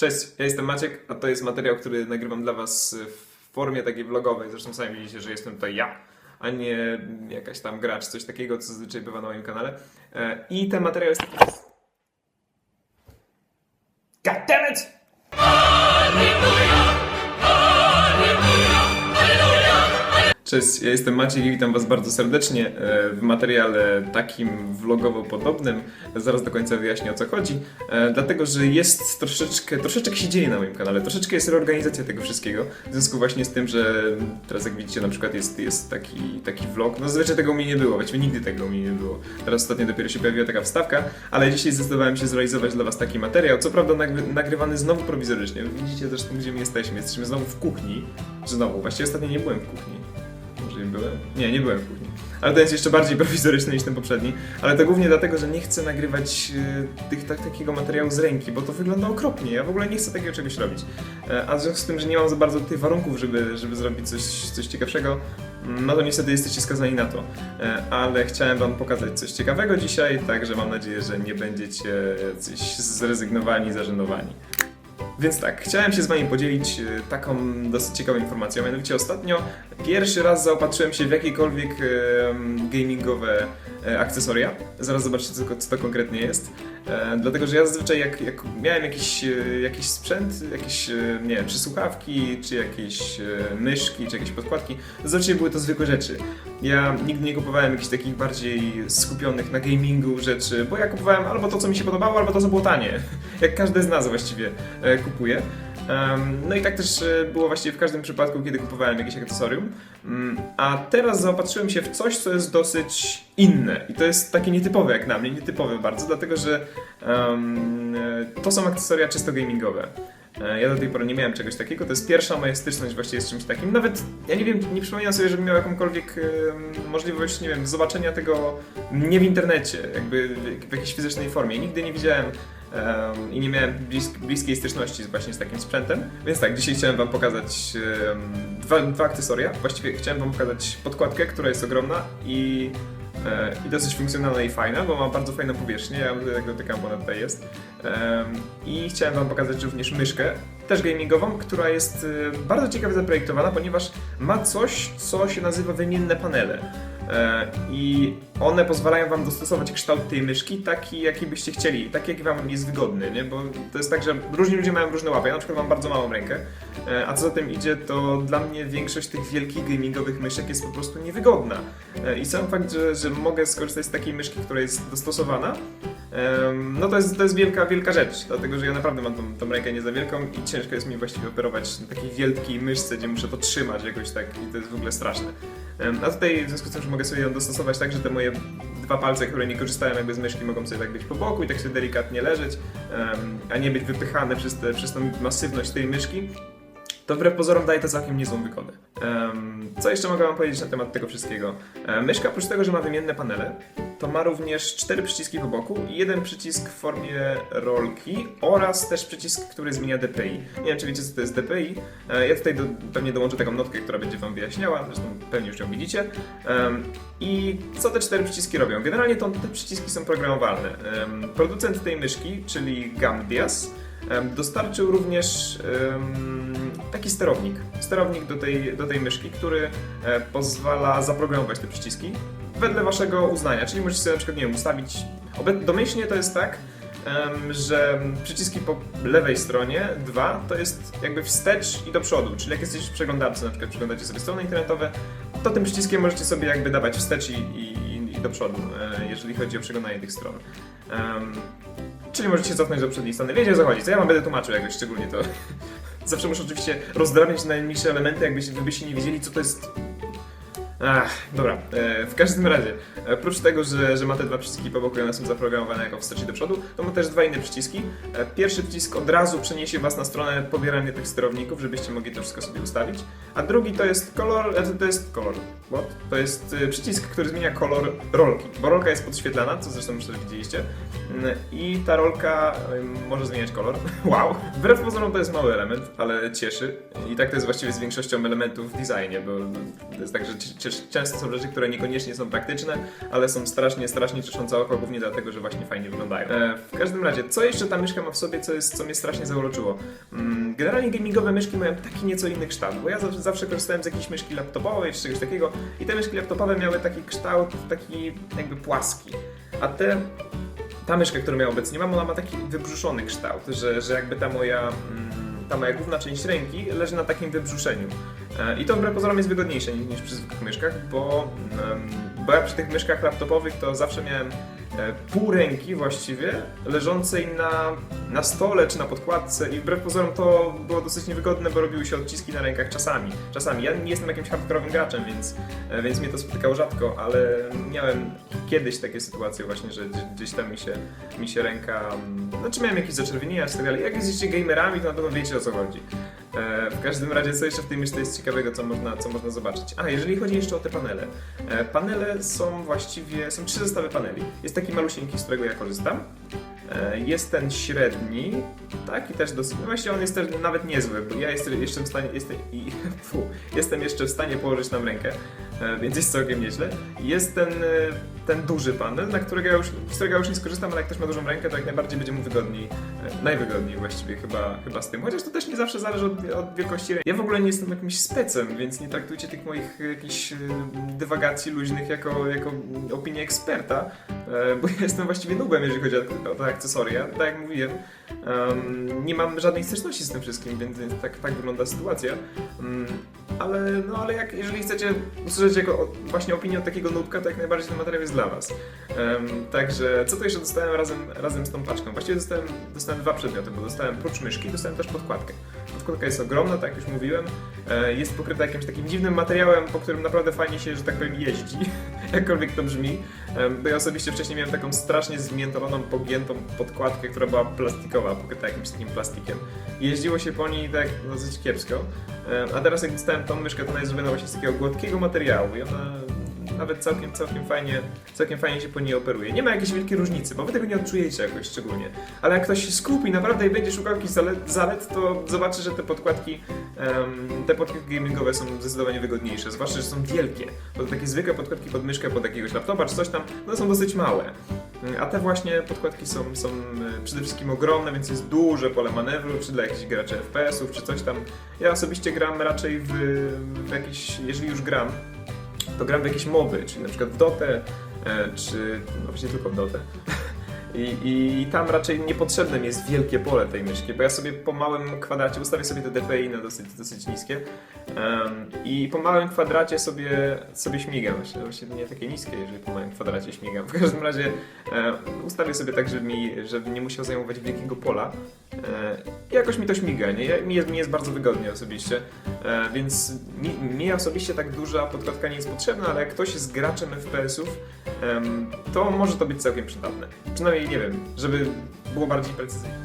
Cześć, ja jestem Maciek, a to jest materiał, który nagrywam dla Was w formie takiej vlogowej. Zresztą sami widzicie, że jestem to ja, a nie jakaś tam gracz, coś takiego, co zazwyczaj bywa na moim kanale. E, I ten materiał jest... God damn it! Cześć, ja jestem Maciek i witam Was bardzo serdecznie e, w materiale takim vlogowo podobnym. Zaraz do końca wyjaśnię o co chodzi. E, Dlatego, że jest troszeczkę, troszeczkę się dzieje na moim kanale, troszeczkę jest reorganizacja tego wszystkiego. W związku właśnie z tym, że teraz jak widzicie na przykład jest, jest taki, taki vlog. No zazwyczaj tego mnie nie było, właściwie nigdy tego mnie nie było. Teraz ostatnio dopiero się pojawiła taka wstawka, ale dzisiaj zdecydowałem się zrealizować dla Was taki materiał. Co prawda nagry- nagrywany znowu prowizorycznie. Widzicie zresztą gdzie my jesteśmy. Jesteśmy znowu w kuchni. Znowu, właściwie ostatnio nie byłem w kuchni. Nie byłem? Nie, nie byłem w. Ale ten jest jeszcze bardziej prowizoryczny niż ten poprzedni. Ale to głównie dlatego, że nie chcę nagrywać e, tych, tak, takiego materiału z ręki, bo to wygląda okropnie. Ja w ogóle nie chcę takiego czegoś robić. E, a w związku z tym, że nie mam za bardzo tych warunków, żeby, żeby zrobić coś, coś ciekawszego, mm, no to niestety jesteście skazani na to. E, ale chciałem wam pokazać coś ciekawego dzisiaj, także mam nadzieję, że nie będziecie coś zrezygnowani, zażenowani. Więc tak, chciałem się z Wami podzielić e, taką dosyć ciekawą informacją. Mianowicie ostatnio pierwszy raz zaopatrzyłem się w jakiekolwiek gamingowe e, akcesoria. Zaraz zobaczycie, co, co to konkretnie jest. E, dlatego, że ja zazwyczaj jak, jak miałem jakiś, e, jakiś sprzęt, jakieś, e, nie wiem, czy słuchawki, czy jakieś myszki, czy jakieś podkładki, zazwyczaj były to zwykłe rzeczy. Ja nigdy nie kupowałem jakichś takich bardziej skupionych na gamingu rzeczy, bo ja kupowałem albo to, co mi się podobało, albo to, co było tanie. Jak każdy z nas właściwie kupuje. No i tak też e, było właściwie w każdym przypadku, kiedy kupowałem jakieś akcesorium. Mm, A teraz zaopatrzyłem się w coś, co jest dosyć inne. I to jest takie nietypowe jak na mnie, nietypowe bardzo, dlatego że e, to są akcesoria czysto gamingowe. E, Ja do tej pory nie miałem czegoś takiego, to jest pierwsza moja styczność właściwie z czymś takim. Nawet, ja nie wiem, nie przypominam sobie, żebym miał jakąkolwiek em, możliwość, nie wiem, zobaczenia tego nie w internecie, jakby w, w jakiejś fizycznej formie. Nigdy nie widziałem em, i nie miałem blisk, bliskiej styczności z, właśnie z takim sprzętem. Więc tak, dzisiaj chciałem wam pokazać em, dwa, dwa akcesoria. Właściwie chciałem wam pokazać podkładkę, która jest ogromna i E, i dosyć funkcjonalna i fajna, bo ma bardzo fajną powierzchnię, ja tutaj dotykam, bo ona tutaj jest. I chciałem Wam pokazać również myszkę, też gamingową, która jest e, bardzo ciekawie zaprojektowana, ponieważ ma coś, co się nazywa wymienne panele. E, I one pozwalają Wam dostosować kształt tej myszki taki, jaki byście chcieli, taki, jaki Wam jest wygodny, nie? Bo to jest tak, że różni ludzie mają różne łapy. Ja na przykład mam bardzo małą rękę, e, a co za tym idzie, to dla mnie większość tych wielkich gamingowych myszek jest po prostu niewygodna. E, I sam fakt, że, że mogę skorzystać z takiej myszki, która jest dostosowana, no to jest, to jest wielka, wielka rzecz, dlatego że ja naprawdę mam tą, tą rękę nie za wielką i ciężko jest mi właściwie operować na takiej wielkiej myszce, gdzie muszę to trzymać jakoś tak i to jest w ogóle straszne. A tutaj w związku z tym, że mogę sobie ją dostosować tak, że te moje dwa palce, które nie korzystają jakby z myszki, mogą sobie tak być po boku i tak sobie delikatnie leżeć, a nie być wypychane przez, te, przez tą masywność tej myszki, to wbrew pozorom daje to całkiem niezłą wygodę. Co jeszcze mogę wam powiedzieć na temat tego wszystkiego? Myszka oprócz tego, że ma wymienne panele, to ma również cztery przyciski po boku i jeden przycisk w formie rolki oraz też przycisk, który zmienia DPI. Nie wiem, czy wiecie, co to jest DPI. E, ja tutaj do, pewnie dołączę taką notkę, która będzie wam wyjaśniała, zresztą pewnie już ją widzicie. I co te cztery przyciski robią? Generalnie to, te przyciski są programowalne. Producent tej myszki, czyli Gambias, Dostarczył również taki sterownik. Sterownik do tej, do tej myszki, który e, pozwala zaprogramować te przyciski wedle waszego uznania. Czyli możecie sobie na przykład, nie wiem, ustawić. Domyślnie to jest tak, że przyciski po lewej stronie, dwa, to jest jakby wstecz i do przodu. Czyli jak jesteś w przeglądarce, na przykład przeglądacie sobie strony internetowe, to tym przyciskiem możecie sobie jakby dawać wstecz i, i, i do przodu, e, jeżeli chodzi o przeglądanie tych stron. Em, Czyli możecie cofnąć do przedniej strony. Wiecie o co chodzi, co ja wam będę tłumaczył jakoś szczególnie to. Zawsze muszę oczywiście rozdrabniać najmniejsze elementy, jakbyście, gdybyście nie wiedzieli co to jest... Ach, dobra, e, w każdym razie, e, oprócz tego, że, że ma te dwa przyciski po boku i one są zaprogramowane jako wstecz do przodu, to ma też dwa inne przyciski. E, pierwszy przycisk od razu przeniesie was na stronę pobierania tych sterowników, żebyście mogli to wszystko sobie ustawić, a drugi to jest kolor, e, to, jest kolor, what? To jest e, przycisk, który zmienia kolor rolki, bo rolka jest podświetlana, co zresztą już też widzieliście, Mm, i ta rolka ym, może zmieniać kolor. Wow! Wbrew pozorom to jest mały element, ale cieszy. I tak to jest właściwie z większością elementów w designie, bo to jest tak, że często są rzeczy, które niekoniecznie są praktyczne, ale są strasznie, strasznie cieszące oko, głównie dlatego, że właśnie fajnie wyglądają. E, w każdym razie, co jeszcze ta myszka ma w sobie, co, jest, co mnie strasznie zauroczyło? Mm, generalnie gamingowe myszki mają taki nieco inny kształt, bo ja zawsze, zawsze korzystałem z jakiejś myszki laptopowej czy czegoś takiego i te myszki laptopowe miały taki kształt, taki jakby płaski. A te ta myszka, którą ja obecnie mam, ona ma taki wybrzuszony kształt, że, że jakby ta moja, mm, ta moja główna część ręki leży na takim wybrzuszeniu. E, I to wbrew pozorom jest wygodniejsze niż, przy zwykłych myszkach, bo, bo ja przy tych myszkach laptopowych to zawsze miałem pół ręki właściwie leżącej na, na stole czy na podkładce i wbrew pozorom to było dosyć niewygodne, bo robiły się odciski na rękach czasami. Czasami. Ja nie jestem jakimś hardkorowym graczem, więc, e, więc mnie to spotykało rzadko, ale miałem kiedyś takie sytuacje właśnie, że gdzieś- tam mi się, mi się ręka... mm, Znaczy miałem jakieś zaczerwienienia czy tak dalej. Jak jesteście gamerami, to na pewno wiecie o co chodzi. E, w każdym razie, co jeszcze w tej myszce jest ciekawego, co można, co można zobaczyć? A, jeżeli chodzi jeszcze o te panele. E, panele są właściwie, są trzy zestawy paneli. Jest taki malusieńki, z którego ja korzystam. E, Jest ten średni, tak, i też dosyć, no właściwie on jest też nawet niezły, bo ja jestem jeszcze w stanie, jestem, i, fu, jestem jeszcze w stanie położyć tam rękę, e, więc jest całkiem nieźle. Jest ten, e, ten duży panel, na którego ja już, z którego ja już nie skorzystam, ale jak ktoś ma dużą rękę, to jak najbardziej będzie mu wygodniej, najwygodniej właściwie chyba, chyba z tym, chociaż to też nie zawsze zależy od, od wielkości ręki. Ja w ogóle nie jestem jakimś specem, więc nie traktujcie tych moich jakichś dywagacji luźnych jako, jako opinię eksperta, bo ja jestem właściwie nubem, jeżeli chodzi o te akcesoria. Tak jak mówiłem, em, nie mam żadnej styczności z tym wszystkim, więc, tak, tak wygląda sytuacja. Mm, ale, no, ale jak, jeżeli chcecie usłyszeć jako o- właśnie opinię od takiego nubka, to jak najbardziej ten materiał jest dla Was. Em, także, co to jeszcze dostałem razem, razem z tą paczką? Właściwie dostałem, dostałem dwa przedmioty, bo dostałem prócz myszki, dostałem też podkładkę. Podkładka jest ogromna, tak jak już mówiłem. E, Jest pokryta jakimś takim dziwnym materiałem, po którym naprawdę fajnie się, że tak powiem, jeździ. Jakkolwiek to brzmi. Em, Bo ja osobiście wcześniej miałem taką strasznie zmiętowaną, pogiętą podkładkę, która była plastikowa, pokryta jakimś takim plastikiem. Jeździło się po niej tak dosyć kiepsko. Em, A teraz jak dostałem tą myszkę, to ona jest zrobiona właśnie z takiego gładkiego materiału i ona nawet całkiem, całkiem fajnie, całkiem fajnie się po niej operuje. Nie ma jakiejś wielkiej różnicy, bo wy tego nie odczujecie jakoś szczególnie. Ale jak ktoś się skupi naprawdę i będzie szukał jakichś zalet, zalet to zobaczy, że te podkładki, em, te podkładki gamingowe są zdecydowanie wygodniejsze, zwłaszcza, że są wielkie. Bo takie zwykłe podkładki pod myszkę, pod jakiegoś laptopa czy coś tam, one są dosyć małe. A te właśnie podkładki są, są e, przede wszystkim ogromne, więc jest duże pole manewru, czy dla jakichś graczy FPS-ów, czy coś tam. Ja osobiście gram raczej w, w jakieś, jeżeli już gram, to gram w jakieś moby, czyli na przykład w Dotę, e, czy no właśnie tylko w Dotę. I, I tam raczej niepotrzebne mi jest wielkie pole tej myszki, bo ja sobie po małym kwadracie ustawię sobie te DPI na dosyć, dosyć niskie em, i po małym kwadracie sobie, sobie śmigam, właśnie, nie takie niskie, jeżeli po małym kwadracie śmigam. W każdym razie e, ustawię sobie tak, żeby, mi, żeby nie musiał zajmować wielkiego pola i jakoś mi to śmiga, nie? Ja- Mi jest, mi jest bardzo wygodnie osobiście, e, więc mi, mi osobiście tak duża podkładka nie jest potrzebna, ale jak ktoś jest graczem FPS-ów, to może to być całkiem przydatne. Przynajmniej nie wiem, żeby było bardziej precyzyjnie.